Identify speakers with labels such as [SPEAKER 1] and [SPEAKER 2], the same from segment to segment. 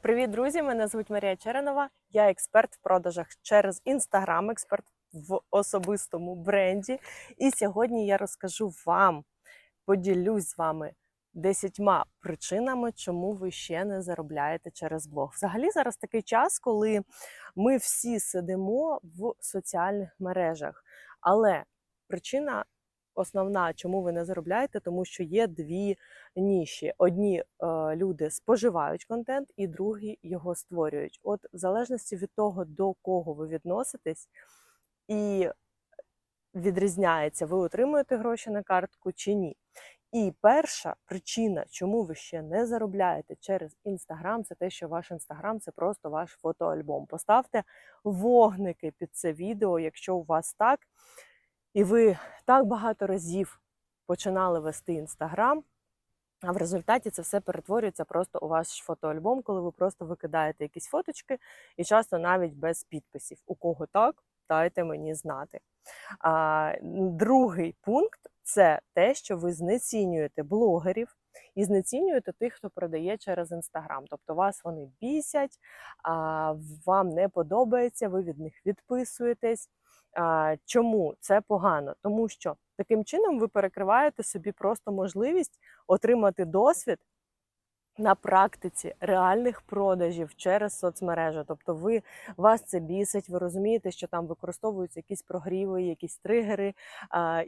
[SPEAKER 1] Привіт, друзі! Мене звуть Марія Черенова. Я експерт в продажах через інстаграм, експерт в особистому бренді. І сьогодні я розкажу вам, поділюсь з вами десятьма причинами, чому ви ще не заробляєте через блог. Взагалі, зараз такий час, коли ми всі сидимо в соціальних мережах. Але причина основна, чому ви не заробляєте, тому що є дві ніші. Одні е, люди споживають контент, і другі його створюють. От в залежності від того, до кого ви відноситесь, і відрізняється, ви отримуєте гроші на картку чи ні. І перша причина, чому ви ще не заробляєте через інстаграм, це те, що ваш інстаграм це просто ваш фотоальбом. Поставте вогники під це відео, якщо у вас так, і ви так багато разів починали вести інстаграм. А в результаті це все перетворюється просто у ваш фотоальбом, коли ви просто викидаєте якісь фоточки, і часто навіть без підписів. У кого так, дайте мені знати. А, Другий пункт це те, що ви знецінюєте блогерів і знецінюєте тих, хто продає через інстаграм. Тобто вас вони бісять, вам не подобається, ви від них відписуєтесь. Чому це погано? Тому що таким чином ви перекриваєте собі просто можливість отримати досвід на практиці реальних продажів через соцмережі. Тобто, ви вас це бісить, ви розумієте, що там використовуються якісь прогріви, якісь тригери,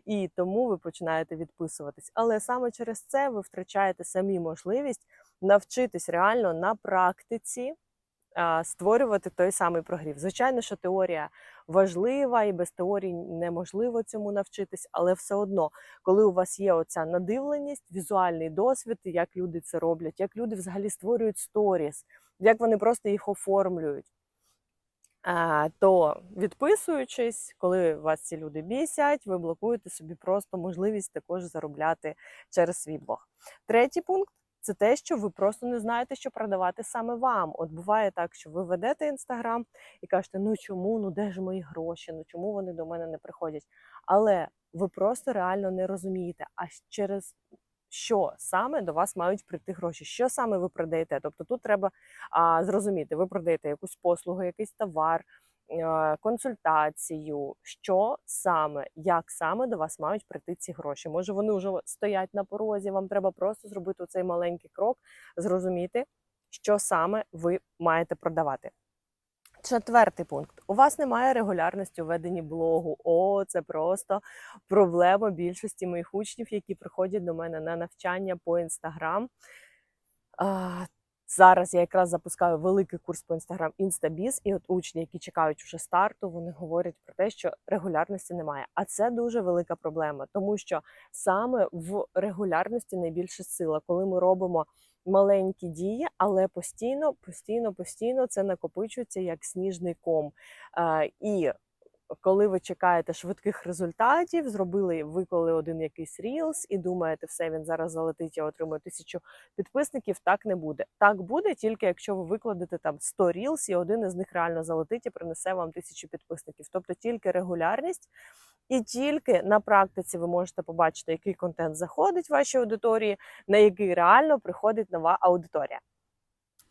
[SPEAKER 1] і тому ви починаєте відписуватись. Але саме через це ви втрачаєте самі можливість навчитись реально на практиці створювати той самий прогрів. Звичайно, що теорія важлива, і без теорії неможливо цьому навчитись, але все одно, коли у вас є оця надивленість, візуальний досвід, як люди це роблять, як люди взагалі створюють сторіс, як вони просто їх оформлюють. То відписуючись, коли вас ці люди бісять, ви блокуєте собі просто можливість також заробляти через свій блог. Третій пункт це те, що ви просто не знаєте, що продавати саме вам. От буває так, що ви ведете інстаграм і кажете, ну чому, ну де ж мої гроші, ну чому вони до мене не приходять? Але ви просто реально не розумієте, а через що саме до вас мають прийти гроші, що саме ви продаєте. Тобто тут треба а, зрозуміти, ви продаєте якусь послугу, якийсь товар. Е, Консультацію, що саме, як саме до вас мають прийти ці гроші. Може, вони вже стоять на порозі, вам треба просто зробити цей маленький крок, зрозуміти, що саме ви маєте продавати. Четвертий пункт. У вас немає регулярності у веденні блогу. О, це просто проблема більшості моїх учнів, які приходять до мене на навчання по інстаграм. Зараз я якраз запускаю великий курс по інстаграм Інстабіз, і от учні, які чекають вже старту, вони говорять про те, що регулярності немає. А це дуже велика проблема, тому що саме в регулярності найбільша сила, коли ми робимо маленькі дії, але постійно, постійно, постійно це накопичується як сніжний ком. Е, І коли ви чекаєте швидких результатів, зробили виклали один якийсь рілс і думаєте, все він зараз залетить, я отримую тисячу підписників. Так не буде. Так буде тільки якщо ви викладете там 100 рілс, і один із них реально залетить і принесе вам тисячу підписників. Тобто тільки регулярність. І тільки на практиці ви можете побачити, який контент заходить в вашій аудиторії, на який реально приходить нова аудиторія.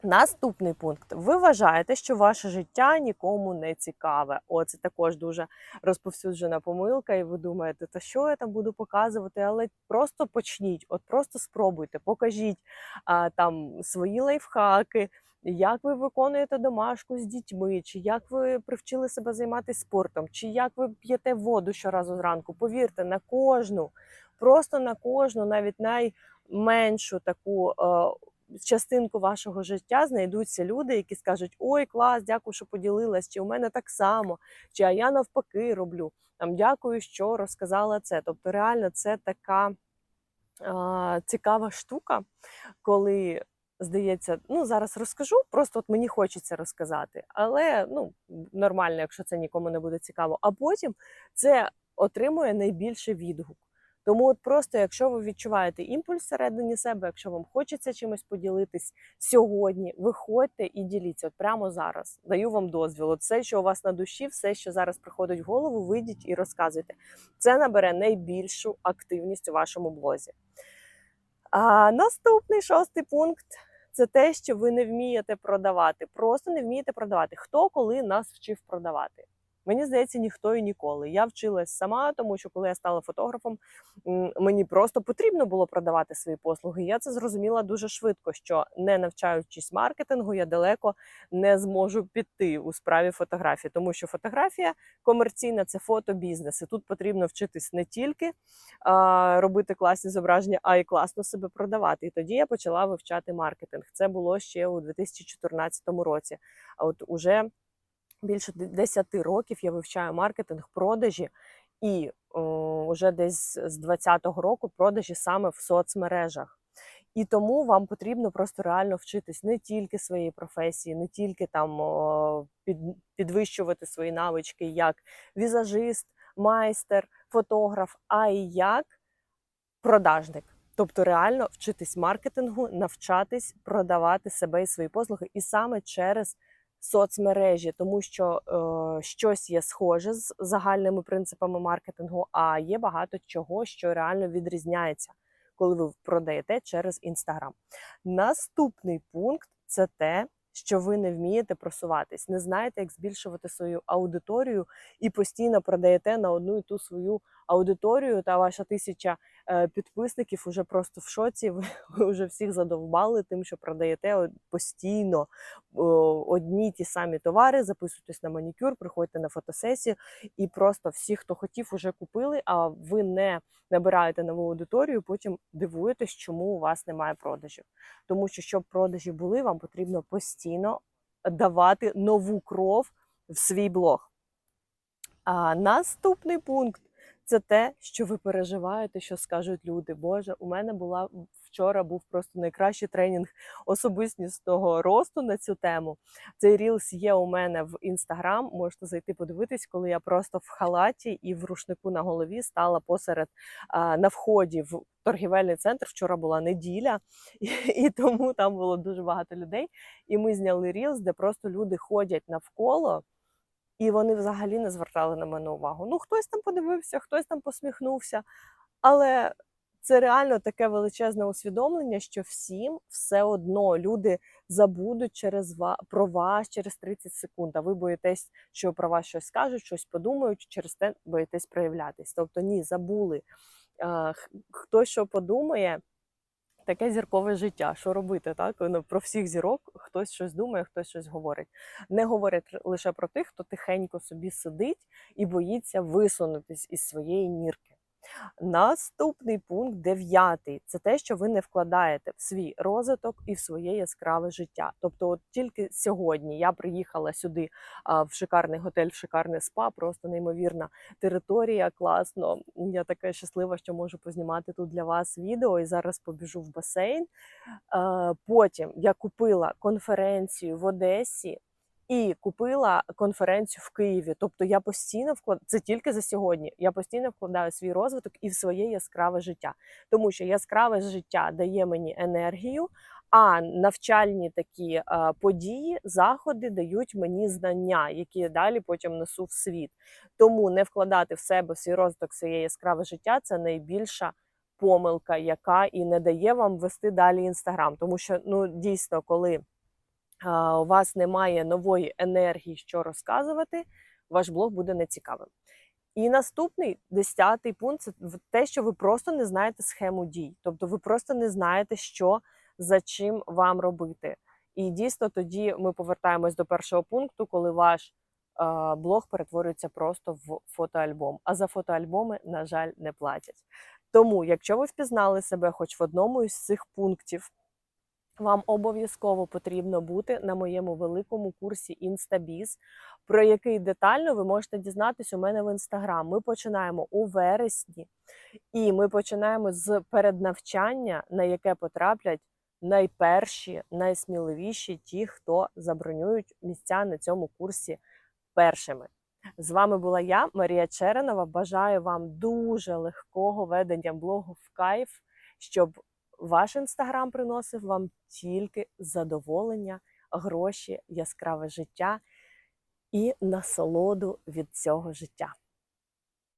[SPEAKER 1] Наступний пункт. Ви вважаєте, що ваше життя нікому не цікаве. О, це також дуже розповсюджена помилка, і ви думаєте, та що я там буду показувати? Але просто почніть, от просто спробуйте, покажіть а, там свої лайфхаки, як ви виконуєте домашку з дітьми, чи як ви привчили себе займатися спортом, чи як ви п'єте воду щоразу зранку. Повірте, на кожну, просто на кожну, навіть найменшу таку. Е, частинку вашого життя знайдуться люди, які скажуть: Ой, клас, дякую, що поділилась, чи у мене так само, чи а я навпаки роблю. Там дякую, що розказала це. Тобто, реально, це така а, цікава штука, коли. Здається, ну зараз розкажу, просто от мені хочеться розказати, але ну нормально, якщо це нікому не буде цікаво. А потім це отримує найбільший відгук. Тому, от просто, якщо ви відчуваєте імпульс всередині себе, якщо вам хочеться чимось поділитись сьогодні, виходьте і діліться от прямо зараз. Даю вам дозвіл. От все, що у вас на душі, все, що зараз приходить в голову, вийдіть і розказуйте. Це набере найбільшу активність у вашому блозі. А наступний шостий пункт це те, що ви не вмієте продавати. Просто не вмієте продавати. Хто коли нас вчив продавати? Мені здається, ніхто і ніколи. Я вчилась сама, тому що коли я стала фотографом, мені просто потрібно було продавати свої послуги. Я це зрозуміла дуже швидко, що не навчаючись маркетингу, я далеко не зможу піти у справі фотографії, тому що фотографія комерційна це фотобізнес. І тут потрібно вчитись не тільки а, робити класні зображення, а й класно себе продавати. І тоді я почала вивчати маркетинг. Це було ще у 2014 році. А от уже більше де- 10 років я вивчаю маркетинг, продажі, і вже десь з 20-го року продажі саме в соцмережах. І тому вам потрібно просто реально вчитись не тільки своєї професії, не тільки там під, підвищувати свої навички як візажист, майстер, фотограф, а й як продажник. Тобто реально вчитись маркетингу, навчатись продавати себе і свої послуги, і саме через соцмережі, тому що е, щось є схоже з загальними принципами маркетингу, а є багато чого, що реально відрізняється, коли ви продаєте через інстаграм. Наступний пункт це те, що ви не вмієте просуватись, не знаєте, як збільшувати свою аудиторію і постійно продаєте на одну і ту свою аудиторію, та ваша тисяча підписників уже просто в шоці. Ви, вже всіх задовбали тим, що продаєте постійно одні ті самі товари, записуйтесь на манікюр, приходьте на фотосесію, і просто всі, хто хотів, уже купили, а ви не набираєте нову аудиторію, потім дивуєтесь, чому у вас немає продажів. Тому що, щоб продажі були, вам потрібно постійно давати нову кров в свій блог. А наступний пункт це те, що ви переживаєте, що скажуть люди. Боже, у мене була вчора був просто найкращий тренінг особистісного росту на цю тему. Цей рілс є у мене в інстаграм. Можете зайти подивитись, коли я просто в халаті і в рушнику на голові стала посеред а, на вході в торгівельний центр. Вчора була неділя, і, і тому там було дуже багато людей. І ми зняли рілс, де просто люди ходять навколо. І вони взагалі не звертали на мене увагу. Ну, хтось там подивився, хтось там посміхнувся. Але це реально таке величезне усвідомлення, що всім все одно люди забудуть через ва- про вас через 30 секунд. А ви боїтесь, що про вас щось скажуть, щось подумають, через те боїтесь проявлятись. Тобто ні, забули. Хто що подумає, таке зіркове життя. Що робити? Так Ну, про всіх зірок хтось щось думає, хтось щось говорить. Не говорять лише про тих, хто тихенько собі сидить і боїться висунутись із своєї нірки. Наступний пункт дев'ятий це те, що ви не вкладаєте в свій розвиток і в своє яскраве життя. Тобто, от тільки сьогодні я приїхала сюди в шикарний готель, в шикарне спа, просто неймовірна територія, класно. Я така щаслива, що можу познімати тут для вас відео і зараз побіжу в басейн. Потім я купила конференцію в Одесі. І купила конференцію в Києві. Тобто я постійно вклад... це тільки за сьогодні. Я постійно вкладаю свій розвиток і в своє яскраве життя, тому що яскраве життя дає мені енергію, а навчальні такі події, заходи дають мені знання, які я далі потім несу в світ. Тому не вкладати в себе в свій розвиток, своє яскраве життя це найбільша помилка, яка і не дає вам вести далі інстаграм. Тому що ну дійсно, коли у вас немає нової енергії, що розказувати, ваш блог буде нецікавим. І наступний десятий пункт це те, що ви просто не знаєте схему дій. Тобто ви просто не знаєте, що за чим вам робити. І дійсно тоді ми повертаємось до першого пункту, коли ваш блог перетворюється просто в фотоальбом. А за фотоальбоми, на жаль, не платять. Тому, якщо ви впізнали себе хоч в одному із цих пунктів, вам обов'язково потрібно бути на моєму великому курсі Інстабіз, про який детально ви можете дізнатись у мене в інстаграм. Ми починаємо у вересні, і ми починаємо з переднавчання, на яке потраплять найперші, найсміливіші ті, хто забронюють місця на цьому курсі першими. З вами була я, Марія Черенова. Бажаю вам дуже легкого ведення блогу в кайф, щоб ваш інстаграм приносив вам тільки задоволення, гроші, яскраве життя і насолоду від цього життя.